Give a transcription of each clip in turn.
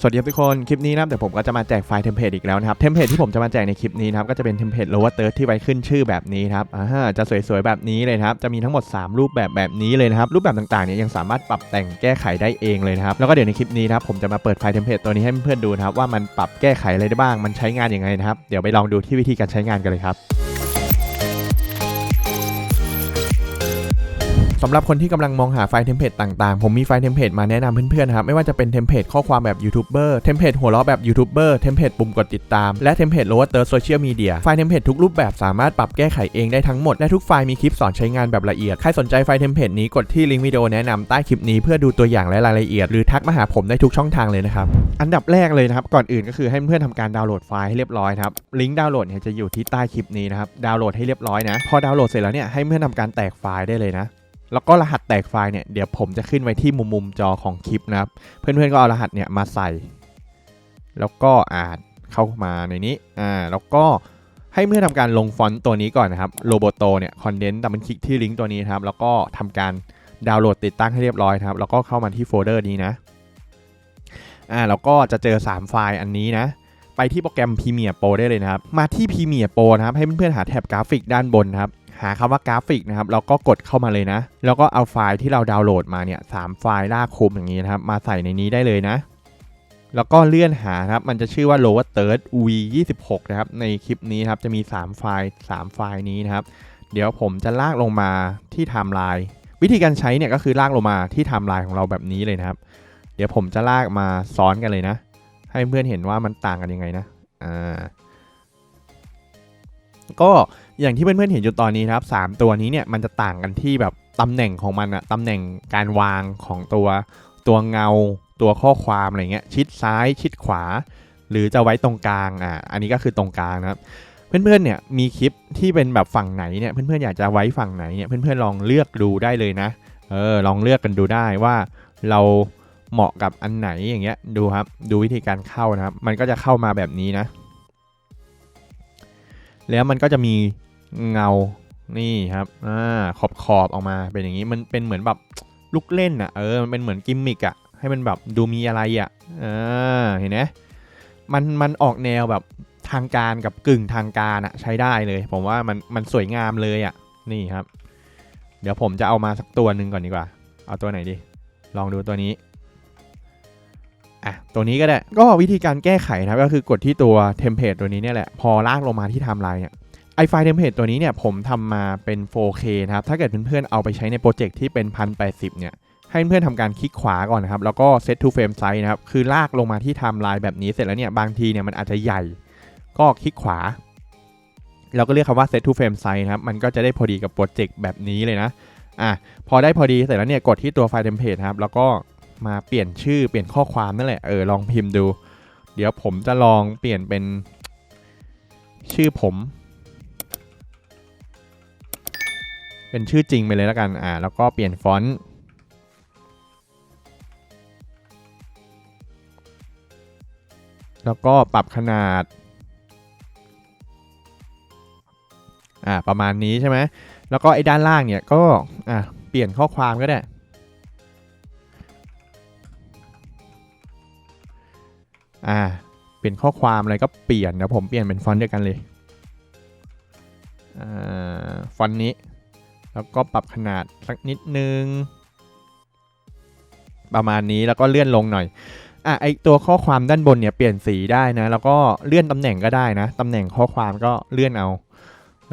สวัสดีครับทุกคน คลิปนี้นะครับเดี๋ยวผมก็จะมาแจกไฟล์เทมเพลตอีกแล้วนะครับ เทมเพลตที่ผมจะมาแจกในคลิปนี้นะครับก็จะเป็นเทมเพลต lower third ที่ไว้ขึ้นชื่อแบบนี้ครับอ่าจะสวยๆแบบนี้เลยครับ จะมีทั้งหมด 3 รูปแบบแบบนี้เลยนะครับ รูปแบบต่างๆเนี่ยยังสามารถปรับแต่งแก้ไขได้เองเลยนะครับ แล้วก็เดี๋ยวในคลิปนี้นะครับผมจะมาเปิดไฟล์เทมเพลตตัวนี้ให้เพื่อนๆดูนะครับว่ามันปรับแก้ไขอะไรได้บ้าง มันใช้งานยังไงนะครับ เดี๋ยวไปลองดูที่วิธีการใช้งานกันเลยครับ สำหรับคนที่กำลังมองหาไฟล์เทมเพลตต่างๆ ผมมีไฟล์เทมเพลตมาแนะนำเพื่อนๆครับ ไม่ว่าจะเป็นเทมเพลตข้อความแบบยูทูบเบอร์เทมเพลตหัวเราะแบบยูทูบเบอร์เทมเพลตปุ่มกดติดตาม และเทมเพลตโลว์เตอร์โซเชียลมีเดียไฟล์เทมเพลตทุกรูปแบบสามารถปรับแก้ไขเองได้ทั้งหมด และทุกไฟล์มีคลิปสอนใช้งานแบบละเอียด ใครสนใจไฟล์เทมเพลตนี้กดที่ลิงก์วิดีโอแนะนำใต้คลิปนี้เพื่อดูตัวอย่างและรายละเอียด หรือทักมาหาผมได้ทุกช่องทางเลยนะครับอันดับแรกเลยนะครับก่อนอื่นก็คือให้เพื่อนๆทำการดาวน์โหลดไฟล์ให้เรียบร้อยครับลิงก์ดาวน์โหลดเนี่ยจะอยู่ที่ใต้คลิปนี้นะครับดาวน์โหลดให้เรียบร้อยนะพอดาวน์โหลดเสร็จแล้วเนี่ยให้เพื่อนทำการแตกไฟล์ได้เลยนะ แล้วก็รหัสแตกไฟล์เนี่ยเดี๋ยวผมจะขึ้นไว้ที่มุมมุมจอของคลิปนะครับ เพื่อนๆก็เอารหัสเนี่ยมาใส่ แล้วก็อ่านเข้ามาในนี้อ่าแล้วก็ให้เพื่อนทำการลงฟอนต์ตัวนี้ก่อนนะครับโลโบโตเนี่ยคอนเดนต์ดับเบิลคลิกที่ลิงก์ตัวนี้นะครับแล้วก็ทำการดาวน์โหลดติดตั้งให้เรียบร้อยครับ แล้วก็เข้ามาที่โฟลเดอร์นี้นะอ่าแล้วก็จะเจอ 3 ไฟล์อันนี้นะ ไปที่โปรแกรม Premiere Pro ได้เลยนะครับ มาที่ Premiere Pro นะครับ ให้เพื่อนๆหาแท็บกราฟิกด้านบนนะครับ หาคำว่ากราฟิกนะครับแล้วก็กดเข้ามาเลยนะ แล้วก็เอาไฟล์ที่เราดาวน์โหลดมาเนี่ยสามไฟล์ลากคุมอย่างนี้นะครับ มาใส่ในนี้ได้เลยนะ แล้วก็เลื่อนหาครับ มันจะชื่อว่า lower third v 2 6นะครับ ในคลิปนี้ครับ จะมี 3 ไฟล์ 3 ไฟล์นี้นะครับ เดี๋ยวผมจะลากลงมาที่ไทม์ไลน์ วิธีการใช้เนี่ยก็คือลากลงมาที่ไทม์ไลน์ของเราแบบนี้เลยนะครับ เดี๋ยวผมจะลากมาซ้อนกันเลยนะ ให้เพื่อนเห็นว่ามันต่างกันยังไงนะอ่าก็อย่างที่เพื่อนๆเห็นอยู่ตอนนี้ครับสามตัวนี้เนี่ยมันจะต่างกันที่แบบตำแหน่งของมันอะตำแหน่งการวางของตัวตัวเงา ตัวข้อความอะไรเงี้ยชิดซ้ายชิดขวา หรือจะไว้ตรงกลางอะอันนี้ก็คือตรงกลางนะครับเพื่อนๆเนี่ยมีคลิปที่เป็นแบบฝั่งไหนเนี่ยเพื่อนๆอยากจะไว้ฝั่งไหนเนี่ยเพื่อนๆลองเลือกดูได้เลยนะเออลองเลือกกันดูได้ว่าเรา เหมาะกับอันไหนอย่างเงี้ยดูครับดูวิธีการเข้านะครับ มันก็จะเข้ามาแบบนี้นะ แล้วมันก็จะมีเงานี่ครับอ่าขอบขอบออกมาเป็นอย่างนี้มันเป็นเหมือนแบบลูกเล่นอะเออมันเป็นเหมือนกิมมิกอะให้มันแบบดูมีอะไรอะอ่าเห็นไหมมันมันออกแนวแบบทางการกับกึ่งทางการอะใช้ได้เลย ผมว่ามันมันสวยงามเลยอะนี่ครับ เดี๋ยวผมจะเอามาสักตัวหนึ่งก่อนดีกว่า เอาตัวไหนดี ลองดูตัวนี้ อะตัวนี้ก็ได้ ก็วิธีการแก้ไขนะครับก็คือกดที่ตัวเทมเพลตตัวนี้เนี่ยแหละ พอลากลงมาที่ไทม์ไลน์เนี่ยไอไฟเทมเพลตตัวนี้เนี่ยผมทำมาเป็น 4K นะครับ ถ้าเกิดเพื่อนๆเอาไปใช้ในโปรเจกต์ที่เป็น 1080 เนี่ย ให้เพื่อนๆทำการคลิกขวาก่อนนะครับ แล้วก็ set to frame size นะครับ คือลากลงมาที่ไทม์ไลน์แบบนี้เสร็จแล้วเนี่ย บางทีเนี่ยมันอาจจะใหญ่ ก็คลิกขวา แล้วก็เรียกคำว่า set to frame size นะครับ มันก็จะได้พอดีกับโปรเจกต์แบบนี้เลยนะ อะ พอได้พอดีเสร็จแล้วเนี่ย กดที่ตัวไฟเทมเพลตครับ แล้วก็ มาเปลี่ยนชื่อเปลี่ยนข้อความนั่นแหละเออลองพิมพ์ดู เดี๋ยวผมจะลองเปลี่ยนเป็นชื่อผม เป็นชื่อจริงไปเลยแล้วกันอ่าแล้วก็เปลี่ยนฟอนต์แล้วก็ปรับขนาดอ่าประมาณนี้ใช่ไหมแล้วก็ไอ้ด้านล่างเนี่ยก็อ่าเปลี่ยนข้อความก็ได้ อ่าเปลี่ยนข้อความอะไรก็เปลี่ยนเดี๋ยวผมเปลี่ยนเป็นฟอนต์เดียวกันเลยอ่าฟอนต์นี้ แล้วก็ปรับขนาดสักนิดนึง ประมาณนี้แล้วก็เลื่อนลงหน่อยอะไอตัวข้อความด้านบนเนี่ยเปลี่ยนสีได้นะ แล้วก็เลื่อนตำแหน่งก็ได้นะตำแหน่งข้อความก็เลื่อนเอา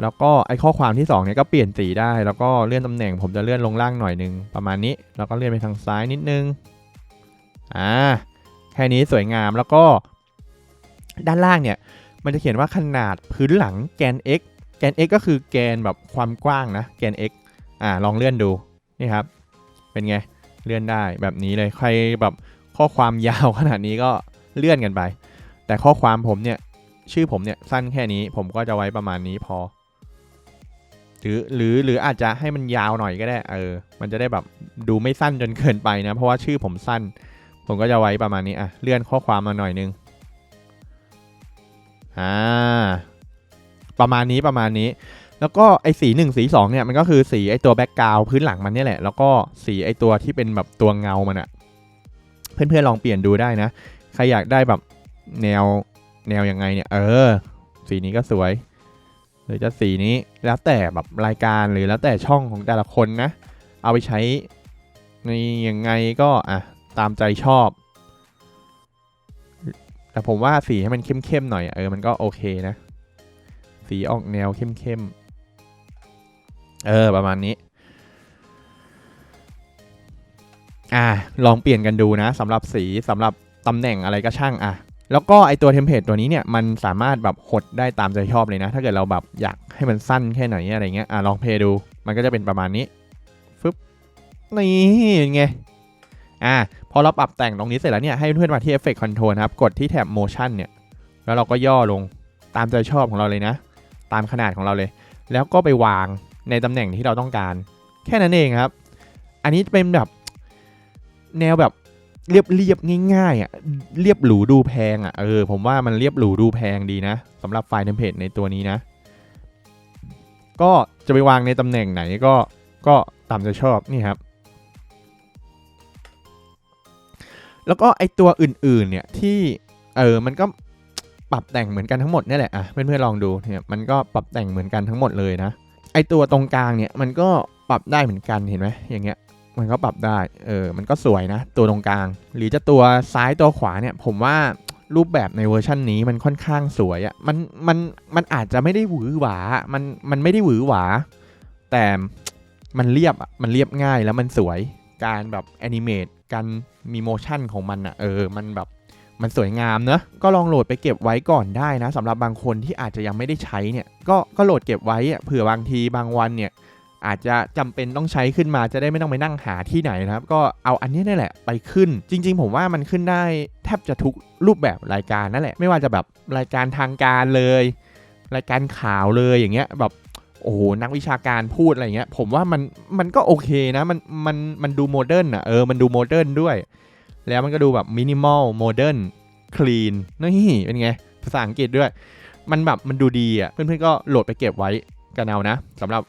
แล้วก็ไอข้อความที่2เนี่ยก็เปลี่ยนสีได้ แล้วก็เลื่อนตำแหน่ง ผมจะเลื่อนลงล่างหน่อยนึงประมาณนี้ แล้วก็เลื่อนไปทางซ้ายนิดนึงอ่า แค่นี้สวยงามแล้วก็ด้านล่างเนี่ย มันจะเขียนว่าขนาดพื้นหลังแกน x แกน x ก็คือแกนแบบความกว้างนะ แกน x อ่าลองเลื่อนดูนี่ครับ เป็นไงเลื่อนได้แบบนี้เลยใครแบบข้อความยาวขนาดนี้ก็เลื่อนกันไป แต่ข้อความผมเนี่ยชื่อผมเนี่ยสั้นแค่นี้ผมก็จะไว้ประมาณนี้พอ หรือหรือหรืออาจจะให้มันยาวหน่อยก็ได้เออ มันจะได้แบบดูไม่สั้นจนเกินไปนะ เพราะว่าชื่อผมสั้น ผมก็จะไว้ประมาณนี้อะเลื่อนข้อความมาหน่อยนึงอ่าประมาณนี้ประมาณนี้ แล้วก็ไอ้สีหนึ่งสีสองเนี่ยมันก็คือสีไอ้ตัวแบ็กกราวพื้นหลังมันเนี่ยแหละ แล้วก็สีไอ้ตัวที่เป็นแบบตัวเงามันอะเพื่อนๆลองเปลี่ยนดูได้นะ ใครอยากได้แบบแนวแนวยังไงเนี่ย เออ สีนี้ก็สวย หรือจะสีนี้แล้วแต่แบบรายการหรือแล้วแต่ช่องของแต่ละคนนะ เอาไปใช้ในยังไงก็อะ ตามใจชอบ แต่ผมว่าสีให้มันเข้มๆหน่อยเออมันก็โอเคนะ สีออกแนวเข้มๆเออประมาณนี้อ่าลองเปลี่ยนกันดูนะสำหรับสีสำหรับตำแหน่งอะไรก็ช่างอะแล้วก็ไอตัวเทมเพลตตัวนี้เนี่ยมันสามารถแบบหดได้ตามใจชอบเลยนะ ถ้าเกิดเราแบบอยากให้มันสั้นแค่ไหนอะไรเงี้ยอะลองเพย์ดู มันก็จะเป็นประมาณนี้ฟึบนี่เป็นไงอ่า พอเราปรับแต่งตรงนี้เสร็จแล้วเนี่ยให้เพื่อนมาที่ Effect Control นะครับ กดที่แถบ Motion เนี่ย แล้วเราก็ย่อลงตามใจชอบของเราเลยนะ ตามขนาดของเราเลย แล้วก็ไปวางในตำแหน่งที่เราต้องการ แค่นั้นเองครับ อันนี้เป็นแบบแนวแบบเรียบเรียบๆง่ายๆอะเรียบหรูดูแพงอะเออผมว่ามันเรียบหรูดูแพงดีนะสำหรับไฟล์เทมเพลตในตัวนี้นะ ก็จะไปวางในตำแหน่งไหนก็ก็ตามใจชอบนี่ครับ แล้วก็ไอตัวอื่นๆเนี่ยที่เออมันก็ปรับแต่งเหมือนกันทั้งหมดนี่แหละอะเพื่อนๆลองดูเนี่ยมันก็ปรับแต่งเหมือนกันทั้งหมดเลยนะไอตัวตรงกลางเนี่ยมันก็ปรับได้เหมือนกันเห็นไหมอย่างเงี้ยมันก็ปรับได้เออมันก็สวยนะ ตัวตรงกลาง หรือจะตัวซ้ายตัวขวาเนี่ยผมว่ารูปแบบในเวอร์ชันนี้มันค่อนข้างสวยอะ่ะมันมันมันอาจจะไม่ได้หวือหวา มันมันไม่ได้หวือหวา แต่มันเรียบอะมันเรียบง่ายแล้วมันสวยการแบบแอนิเมต การมีโมชั่นของมันอะ่ะเออมันแบบมันสวยงามเนอะก็ลองโหลดไปเก็บไว้ก่อนได้นะสำหรับบางคนที่อาจจะยังไม่ได้ใช้เนี่ยก็ก็โหลดเก็บไว้เผื่อบางทีบางวันเนี่ยอาจจะจำเป็นต้องใช้ขึ้นมาจะได้ไม่ต้องไปนั่งหาที่ไหนนะครับ ก็เอาอันนี้นี่แหละไปขึ้น จริง ๆ ผมว่ามันขึ้นได้แทบจะทุกรูปแบบรายการนั่นแหละ ไม่ว่าจะแบบรายการทางการเลย รายการข่าวเลยอย่างเงี้ยแบบ โอ้โหนักวิชาการพูดอะไรเงี้ย ผมว่ามันมันก็โอเคนะมันมันมันดูโมเดิร์นอะเออมันดูโมเดิร์นด้วย แล้วมันก็ดูแบบมินิมอลโมเดิร์นคลีนนี่เป็นไง ภาษาอังกฤษด้วย มันแบบมันดูดีอะเพื่อนๆก็โหลดไปเก็บไว้กันเอานะสำหรับ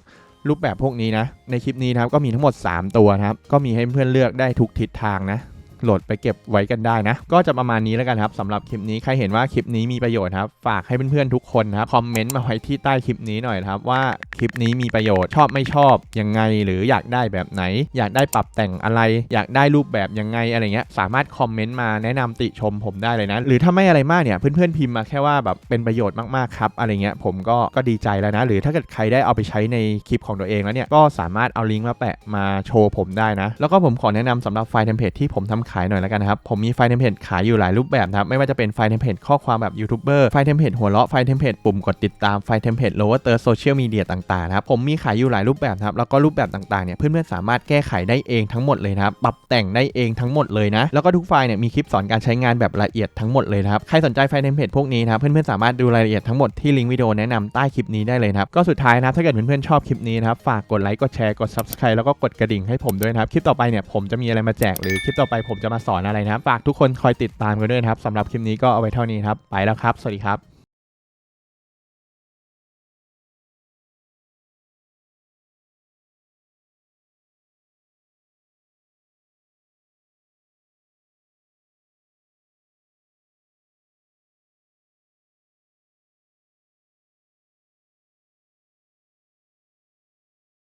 รูปแบบพวกนี้นะ ในคลิปนี้นะครับก็มีทั้งหมด 3 ตัวนะครับ ก็มีให้เพื่อนเลือกได้ทุกทิศทางนะ โหลดไปเก็บไว้กันได้นะ ก็จะประมาณนี้แล้วกันครับสำหรับคลิปนี้ใครเห็นว่าคลิปนี้มีประโยชน์ครับ ฝากให้เพื่อนๆทุกคนนะครับคอมเมนต์มาไว้ที่ใต้คลิปนี้หน่อยครับว่าคลิปนี้มีประโยชน์ชอบไม่ชอบยังไง หรืออยากได้แบบไหน อยากได้ปรับแต่งอะไร อยากได้รูปแบบยังไงอะไรเงี้ยสามารถคอมเมนต์มาแนะนำติชมผมได้เลยนะ หรือถ้าไม่อะไรมากเนี่ยเพื่อนๆพิมพ์มาแค่ว่าแบบเป็นประโยชน์มากๆครับอะไรเงี้ยผมก็ก็ดีใจแล้วนะ หรือถ้าเกิดใครได้เอาไปใช้ในคลิปของตัวเองแล้วเนี่ยก็สามารถเอาลิงก์มาแปะมาโชว์ผมได้นะ แล้วก็ผมขอแนะนำสำหรับไฟล์เทมเพลตที่ผมทำขายหน่อยแล้วกันนะครับ ผมมีไฟล์เทมเพลตขายอยู่หลายรูปแบบนะครับ ไม่ว่าจะเป็นไฟล์เทมเพลตข้อความแบบยูทูบเบอร์ไฟล์เทมเพลตหัวเราะไฟล์เทมเพลตปุ่มกดติดตามไฟล์เทมเพลตโลเวอร์เตอร์โซเชียลมีเดียต่างๆนะครับผมมีขายอยู่หลายรูปแบบนะครับแล้วก็รูปแบบต่างๆเนี่ยเพื่อนๆสามารถแก้ไขได้เองทั้งหมดเลยนะครับปรับแต่งได้เองทั้งหมดเลยนะแล้วก็ทุกไฟล์เนี่ยมีคลิปสอนการใช้งานแบบละเอียดทั้งหมดเลยนะครับใครสนใจไฟล์เทมเพลตพวกนี้นะครับเพื่อนๆสามารถดูรายละเอียดทั้งหมดที่ลิงก์วิดีโอแนะนำใต้คลิปนี้ได้เลยนะครับก็สุดท้ายนะถ้าเกิดเพื่อนๆชอบคลิปนี้นะครับฝากกดไลค์กดแชร์กด subscribe แล้วก็กดกระดิ่งให้ผมด้วยนะครับคลิปต่อไปเนี่ยผมจะมีอะไรมาแจกหรือคลิปต่อไปผมจะมาสอนอะไรนะครับ ฝากทุกคนคอยติดตามกันด้วยนะครับสำหรับคลิปนี้ก็เอาไว้เท่านี้ครับ ไปแล้วครับ สวัสดีครับ